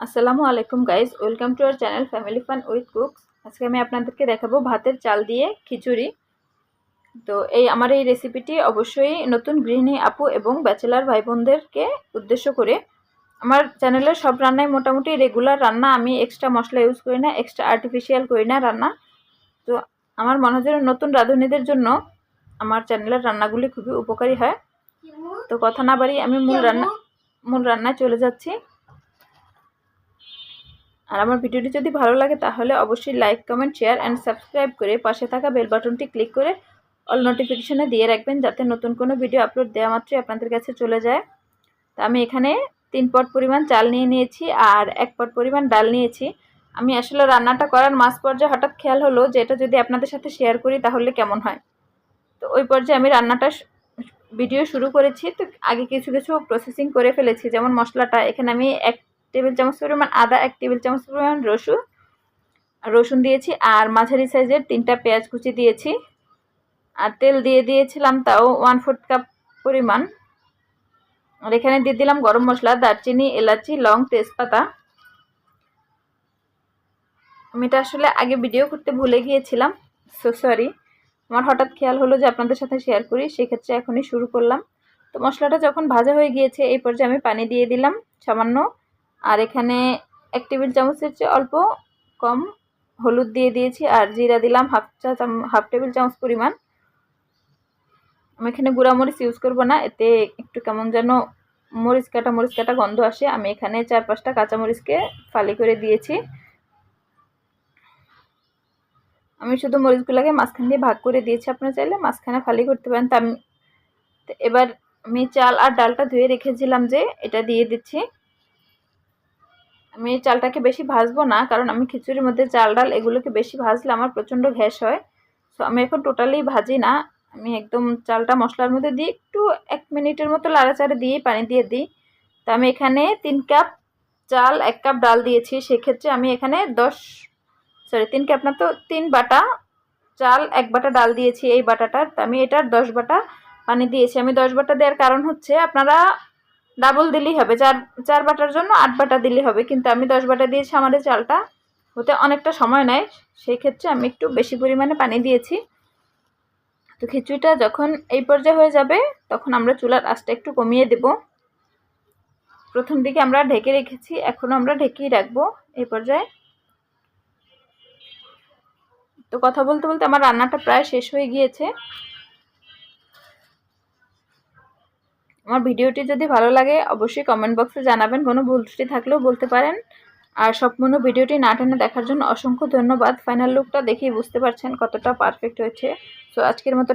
আসসালামু আলাইকুম guys welcome to our channel family fun with cooks আজকে আমি আপনাদেরকে দেখাবো ভাতের চাল দিয়ে খিচুড়ি। তো এই আমার এই রেসিপিটি অবশ্যই নতুন গৃহিণী আপু এবং ব্যাচেলার ভাই বোনদেরকে উদ্দেশ্য করে। আমার চ্যানেলের সব রান্নায় মোটামুটি রেগুলার রান্না, আমি এক্সট্রা মশলা ইউজ করি না এক্সট্রা আর্টিফিশিয়াল করি না রান্না। তো আমার মনে হয় নতুন রাঁধুনিদের জন্য আমার চ্যানেলের রান্নাগুলি খুবই উপকারী হয়। তো কথা না বাড়ি আমি মূল রান্না মূল রান্নায় চলে যাচ্ছি। আর আমার ভিডিওটি যদি ভালো লাগে তাহলে অবশ্যই like comment share and subscribe করে পাশে থাকা বেল বাটনটি ক্লিক করে অল নোটিফিকেশনে দিয়ে রাখবেন যাতে নতুন কোনো ভিডিও আপলোড দেওয়া মাত্রই আপনাদের কাছে চলে যায়। তা আমি এখানে তিন পট পরিমাণ চাল নিয়ে নিয়েছি আর এক পট পরিমাণ ডাল নিয়েছি। আমি আসলে রান্নাটা করার মাস পর্যায়ে হঠাৎ খেয়াল হলো যে এটা যদি আপনাদের সাথে শেয়ার করি তাহলে কেমন হয়? তো ওই পর্যায়ে আমি রান্নাটা ভিডিও শুরু করেছি। তো আগে কিছু কিছু প্রসেসিং করে ফেলেছি। যেমন মশলাটা, এখানে আমি এক টেবিল চামচ পরিমাণ আদা, এক টেবিল চামচ পরিমাণ রসুন। রসুন দিয়েছি, আর মাঝারি সাইজের তিনটা পেঁয়াজ কুচি দিয়েছি। আর তেল দিয়ে দিয়েছিলাম তাও ওয়ান ফোর্থ কাপ পরিমাণ। আর এখানে দিয়ে দিলাম গরম মশলা, দারচিনি, এলাচি, লং তেজপাতা। আমি এটা আসলে আগে ভিডিও করতে ভুলে গিয়েছিলাম সো সরি আমার হঠাৎ খেয়াল হলো যে আপনাদের সাথে শেয়ার করি, সেক্ষেত্রে এখনই শুরু করলাম। তো মশলাটা যখন ভাজা হয়ে গিয়েছে, এই পর্যায়ে আমি পানি দিয়ে দিলাম, সামান্য আর এখানে এক টেবিল চামচের চেয়ে অল্প কম হলুদ দিয়ে দিয়েছি আর জিরা দিলাম হাফ চা হাফ টেবিল চামচ পরিমাণ। আমি এখানে গুঁড়া মরিচ ইউজ করব না, এতে একটু কেমন যেন মরিচ কাটা মরিচ কাটা গন্ধ আসে। আমি এখানে চার পাঁচটা কাঁচামরিচকে ফালি করে দিয়েছি। আমি শুধু মরিচগুলোকে মাঝখান দিয়ে ভাগ করে দিয়েছি, আপনারা চাইলে মাঝখানে ফালি করতে পারেন। তা আমি, এবার আমি চাল আর ডালটা ধুয়ে রেখেছিলাম যে, এটা দিয়ে দিচ্ছি। আমি চালটাকে বেশি ভাজবো না, কারণ আমি খিচুড়ির মধ্যে চাল, ডাল এগুলোকে বেশি ভাজলে আমার প্রচণ্ড ঘ্যাস হয়। সো আমি এখন টোটালি ভাজি না। আমি একদম চালটা মশলার মধ্যে দিয়ে একটু এক মিনিটের মতো লাড়াচাড়ে দিয়ে পানি দিয়ে দিই। তো আমি এখানে তিন কাপ চাল, এক কাপ ডাল দিয়েছি। সেক্ষেত্রে আমি এখানে দশ সরি তিন কাপ না তো তিন বাটা চাল, এক বাটা ডাল দিয়েছি এই বাটাটার। তো আমি এটার দশ বাটা পানি দিয়েছি। আমি দশ বাটা দেওয়ার কারণ হচ্ছে আপনারা ডাবল দিলেই হবে। চার চার বাটার জন্য আট বাটা দিলেই হবে। কিন্তু আমি দশ বাটা দিয়েছি, আমাদের চালটা হতে অনেকটা সময় নেয়। সেই ক্ষেত্রে আমি একটু বেশি পরিমাণে পানি দিয়েছি। তো খিচুড়িটা যখন এই পর্যায়ে হয়ে যাবে, তখন আমরা চুলার আঁচটা একটু কমিয়ে দেব। প্রথম দিকে আমরা ঢেকে রেখেছি, এখনও আমরা ঢেকেই রাখব এই পর্যায়ে। তো কথা বলতে বলতে আমার রান্নাটা প্রায় শেষ হয়ে গিয়েছে। আমার ভিডিওটি যদি ভালো লাগে, অবশ্যই কমেন্ট বক্সে জানাবেন। কোনো ভুল ত্রুটি থাকলেও বলতে পারেন। আর সম্পূর্ণ ভিডিওটি না টেনে দেখার জন্য অসংখ্য ধন্যবাদ। ফাইনাল লুকটা দেখেই বুঝতে পারছেন কতটা পারফেক্ট হয়েছে। সো আজকের মতো